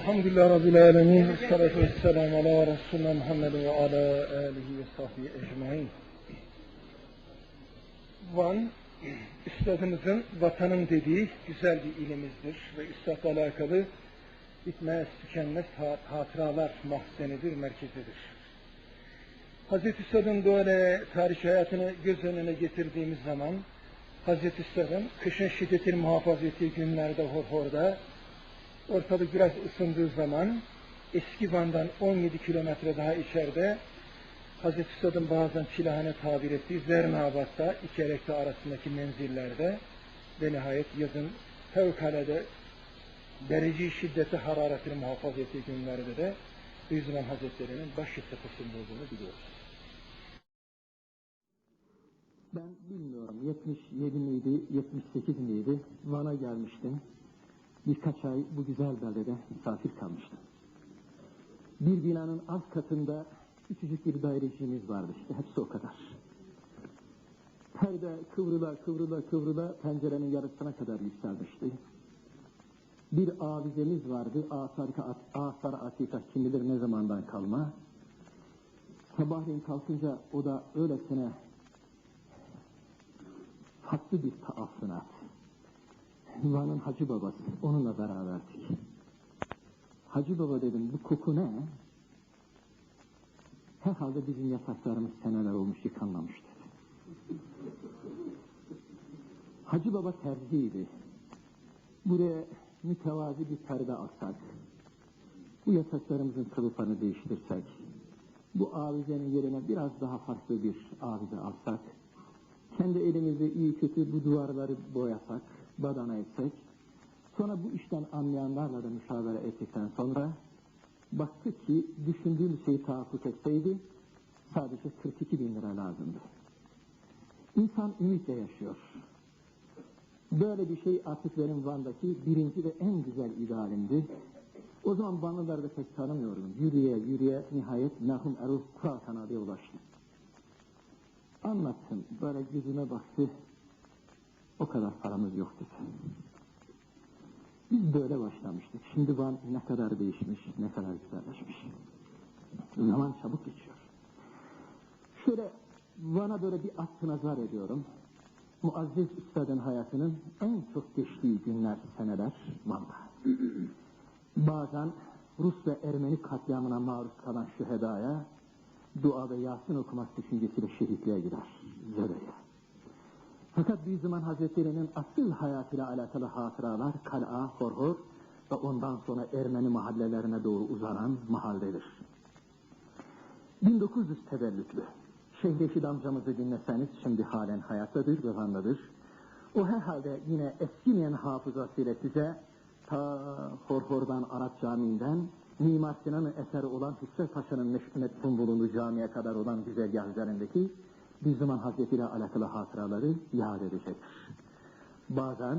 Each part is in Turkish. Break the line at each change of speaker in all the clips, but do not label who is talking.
Elhamdülillah Rabbil Alemin. Salatu vesselamu ala Resulüne Muhammed ve ala alihi ve sahbihi ecmain. Van, Üstadımızın vatanım dediği güzel bir ilimizdir ve Üstad'la alakalı bitmez tükenmez hatıralar mahzenidir, merkezidir. Hazreti Üstad'ın böyle tarih hayatını göz önüne getirdiğimiz zaman Hazreti Üstad'ın kışın şiddetini muhafaza ettiği günlerde Horhor'da ortalık biraz ısındığı zaman eski Van'dan 17 kilometre daha içeride Hazreti Üstad'ın bazen çilahane tabir ettiği Zernabat'ta iki elekte arasındaki menzillerde ve nihayet yazın fevkalade derece şiddeti hararetini muhafaza ettiği günlerde de Beyzuman Hazretleri'nin baş sıkısında olduğunu biliyoruz.
Ben bilmiyorum 77 miydi 78 miydi Van'a gelmiştim. Birkaç ay bu güzel beldede misafir kalmıştım. Bir binanın alt katında küçücük bir dairecimiz vardı işte hepsi o kadar. Perde kıvrıla kıvrıla kıvrıla pencerenin yarısına kadar yükselmişti. Bir avizemiz vardı. Asar, asar atika kim bilir ne zamandan kalma. Sabahleyin kalkınca o da öylesine farklı bir taaffunat. Van'ın Hacı babası, onunla beraberdik. Hacı baba dedim, bu koku ne? Herhalde bizim yataklarımız seneler olmuş, yıkanmamıştır. Hacı baba terziydi. Buraya mütevazi bir perde alsak, bu yataklarımızın kılıfını değiştirsek, bu avizenin yerine biraz daha farklı bir avize alsak, kendi elimizde iyi kötü bu duvarları boyasak, badana etsek, sonra bu işten anlayanlarla da müşavere ettikten sonra baktık ki düşündüğüm şeyi tahakkuk etseydi sadece 42 bin lira lazımdı. İnsan ümitle yaşıyor. Böyle bir şey artık benim Van'daki birinci ve en güzel idealimdi. O zaman Vanlıları da pek tanımıyordum. Yürüye yürüye nihayet merhum Erol Kural Kanadı'ya ulaştım. Anlattım. Böyle yüzüme baktı. O kadar paramız yok. Biz böyle başlamıştık. Şimdi Van ne kadar değişmiş, ne kadar güzelleşmiş. Zaman çabuk geçiyor. Şöyle Van'a böyle bir at nazar ediyorum. Muazzez Üstad'ın hayatının en çok geçtiği günler, seneler Van'da. Bazen Rus ve Ermeni katliamına maruz kalan şühedaya dua ve Yasin okumak düşüncesiyle şehitliğe gider. Zöre'ye. Fakat bir zaman Hazretleri'nin asıl hayatıyla alakalı hatıralar Kal'a, Horhor ve ondan sonra Ermeni mahallelerine doğru uzanan mahalledir. 1900 tevellütlü. Şehreşid amcamızı dinleseniz şimdi halen hayattadır ve Van'dadır. O herhalde yine eskimeyen hafızasıyla size ta Horhor'dan Arap Camii'nden Mimar Sinan'ın eseri olan Hüsrev Paşa'nın meşgul bulunduğu camiye kadar olan güzergah üzerindeki bir zaman Hazreti ile alakalı hatıraları yad edecektir. Bazen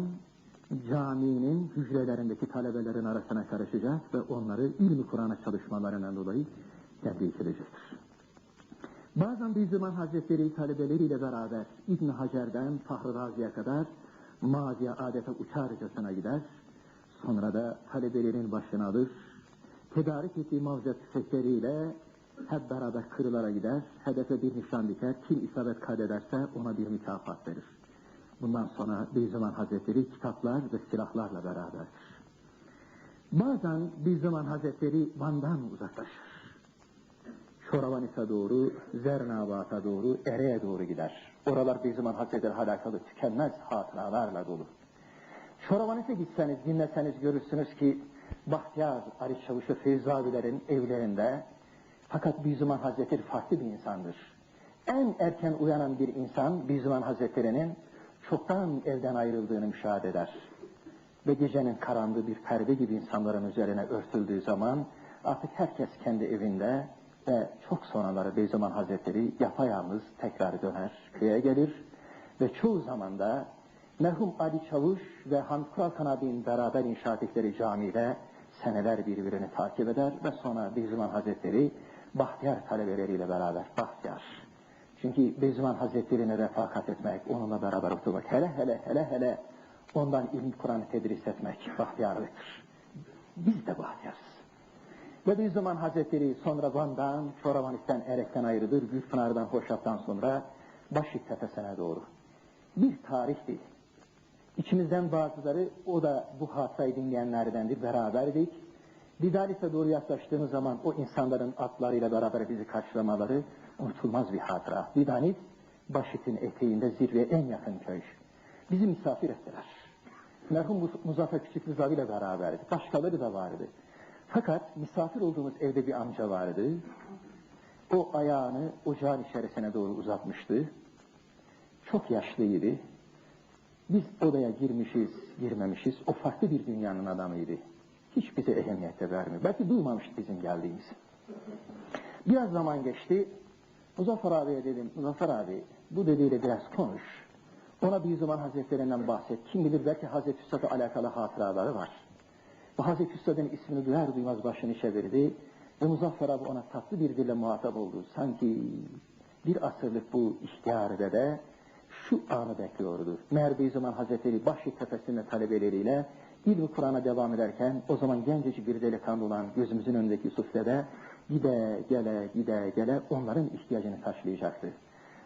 caminin hücrelerindeki talebelerin arasına karışacak ve onları ilmi Kur'an'a çalışmalarından dolayı tebrik edecektir. Bazen bir zaman Hazretleri talebeleriyle beraber İbn Hacer'den Fahri Razi'ye kadar maziye adeta uçarcasına gider. Sonra da talebelerin başına alır. Tedarik ettiği mavzat tüfekleriyle hep beraber kırılara gider. Hedefe bir nişan diker. Kim isabet kaydederse ona bir mükafat verir. Bundan sonra Beyzaman Hazretleri kitaplar ve silahlarla beraberdir. Bazen Beyzaman Hazretleri Van'dan uzaklaşır. Çoravanis'e doğru, Zernabat'a doğru, Ere'ye doğru gider. Oralar bir zaman Hazretleri alakalı tükenmez hatıralarla dolu. Çoravanis'e gitseniz, dinleseniz görürsünüz ki Bahtiyar Ali Çavuşu Feyzi abilerin evlerinde fakat bir zaman Hazretleri farklı bir insandır. En erken uyanan bir insan bir zaman Hazretleri'nin çoktan evden ayrıldığını müşahede eder. Ve gecenin karanlığı bir perde gibi insanların üzerine örtüldüğü zaman artık herkes kendi evinde ve çok sonraları Beyzaman Hazretleri yapayalnız tekrar döner, köye gelir ve çoğu zaman da merhum Ali Çavuş ve Hamd Kural Kanabi'nin beraber inşa ettikleri camide seneler birbirini takip eder ve sonra Beyzaman Hazretleri Bahtiyar talebeleriyle beraber Bahtiyar. Çünkü Beyzaman Hazretleri'ne refakat etmek, onunla beraber oturmak, hele hele hele hele ondan ilmi Kur'an'ı tedris etmek bahtiyarlıktır. biz de bahtiyarız. Ve bir zaman Hazretleri sonra Van'dan, Çoravanis'ten, Erek'ten ayrılır, Gülpınar'dan, Hoşaf'tan sonra Başit Tepesi'ne doğru. Bir tarihti. İçimizden bazıları, o da bu hatayı dinleyenlerdendir, beraberdik. Didalis'e doğru yaklaştığımız zaman o insanların atlarıyla beraber bizi karşılamaları unutulmaz bir hatıra. Didanis, Başit'in eteğinde zirveye en yakın köy. Bizi misafir ettiler. Merhum Muzaffer Küçük Rızavi ile beraberdi. Başkaları da vardı. Fakat misafir olduğumuz evde bir amca vardı. O ayağını ocağın içerisine doğru uzatmıştı. Çok yaşlıydı. Biz odaya girmişiz, girmemişiz. O farklı bir dünyanın adamıydı. Hiç bize ehemmiyet de vermiyor. Belki duymamıştı bizim geldiğimizi. Biraz zaman geçti. Muzaffer abiye dedim, Muzaffer abi bu dediğiyle biraz konuş. Ona bir zaman Hazretlerinden bahset. Kim bilir belki Hazreti Üstad'a alakalı hatıraları var. Bu Hazreti Üstad'ın ismini duyar duymaz başını çevirdi. Ve Muzaffer abi ona tatlı bir dille muhatap oldu. Sanki bir asırlık bu ihtiyar dede şu anı bekliyordu. Meğer bir zaman Hazretleri Başşi Tepesi'nde talebeleriyle ilmi Kur'an'a devam ederken o zaman gencecik bir delikanlı olan gözümüzün önündeki dede gide gele gide gele onların ihtiyacını karşılayacaktı.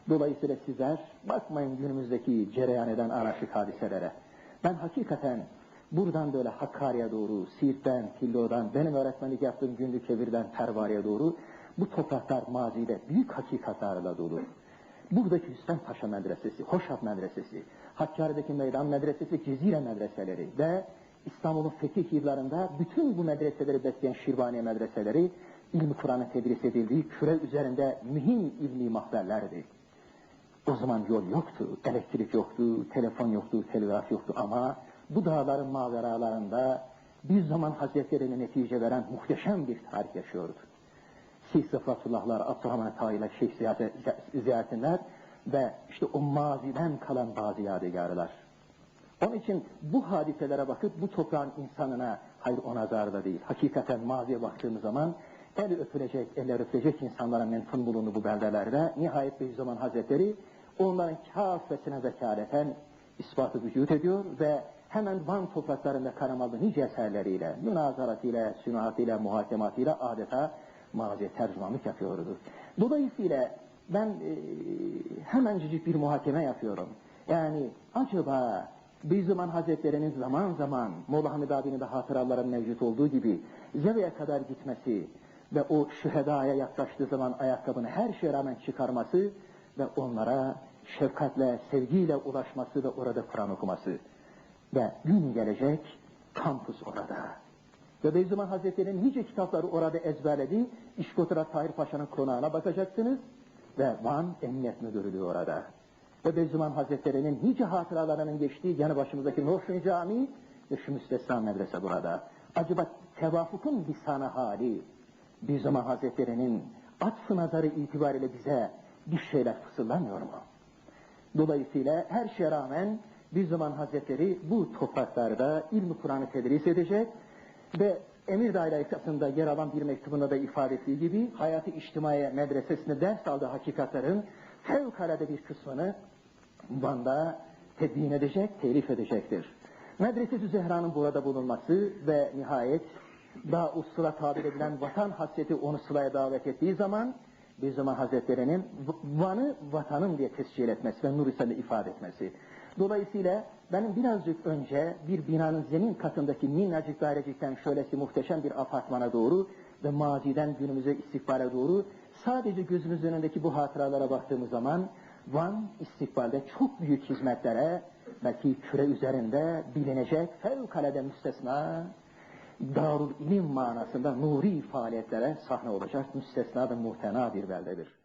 Dolayısıyla sizler bakmayın günümüzdeki cereyan eden anarşik hadiselere. Ben hakikaten buradan böyle Hakkari'ye doğru, Siirt'ten, Tillo'dan, benim öğretmenlik yaptığım günlük evirden Pervari'ye doğru bu topraklar mazide büyük hakikatlarla dolu. Buradaki Hüsren Paşa Medresesi, Hoşaf Medresesi, Hakkari'deki Meydan Medresesi, Cezire Medreseleri ve İstanbul'un fetih yıllarında bütün bu medreseleri besleyen Şirvaniye medreseleri ilmi Kur'an'a tedris edildiği küre üzerinde mühim ilmi mahverlerdi. O zaman yol yoktu, elektrik yoktu, telefon yoktu, telgraf yoktu ama bu dağların maveralarında bir zaman Hazretlerine netice veren muhteşem bir tarih yaşıyordu. Şeyh Sıfatullahlar, Abdurrahman Tağiler, Şeyh ziyaretinler ve işte o maziden kalan bazı yadigarlar. Onun için bu hadiselere bakıp bu toprağın insanına, hayır o nazarda değil, hakikaten maziye baktığımız zaman el öpülecek, eller öpülecek insanların menfun bulunduğu bu beldelerde nihayet bir zaman Hazretleri onların kâfesine vekaleten ispatı vücut ediyor ve hemen Van topraklarında karamalı nice eserleriyle, münazaratiyle, sünatiyle, muhakematıyla adeta maziye tercümanlık yapıyordu. Dolayısıyla ben e, hemencik bir muhakeme yapıyorum. Yani acaba Beyzuman Hazretleri'nin zaman zaman Molla Hamid abinin de hatıraların mevcut olduğu gibi Zeve'ye kadar gitmesi ve o şühedaya yaklaştığı zaman ayakkabını her şeye rağmen çıkarması ve onlara şefkatle, sevgiyle ulaşması ve orada Kur'an okuması. Ve gün gelecek kampüs orada. Ve Beyzuman Hazretleri'nin nice kitapları orada ezberledi. İşkotra Tahir Paşa'nın konağına bakacaksınız. Ve Van Emniyet Müdürlüğü orada. Beyzuman Hazretleri'nin nice hatıralarının geçtiği yanı başımızdaki Nurşin Camii ve şu müstesna medrese burada. Acaba tevafukun lisana hali Beyzuman Hazretleri'nin atfı nazarı itibariyle bize bir şeyler fısıldamıyor mu? Dolayısıyla her şeye rağmen bir zaman Hazretleri bu topraklarda ilmi Kur'an'ı tedris edecek ve Emir Dairesinde yer alan bir mektubunda da ifade ettiği gibi hayatı içtimai medresesinde ders aldığı hakikatlerin fevkalade bir kısmını Van'da tedbin edecek, telif edecektir. Medrese-i Zehra'nın burada bulunması ve nihayet daha usula tabir edilen vatan hasreti onu sılaya davet ettiği zaman bir zaman Hazretleri'nin Van'ı vatanım diye tescil etmesi ve Nur ifade etmesi. Dolayısıyla benim birazcık önce bir binanın zemin katındaki minnacık dairecikten şöylesi muhteşem bir apartmana doğru ve maziden günümüze istikbale doğru sadece gözümüzün önündeki bu hatıralara baktığımız zaman Van istikbalde çok büyük hizmetlere belki küre üzerinde bilinecek fevkalade müstesna darul ilim manasında nuri faaliyetlere sahne olacak müstesna ve muhtena bir beldedir.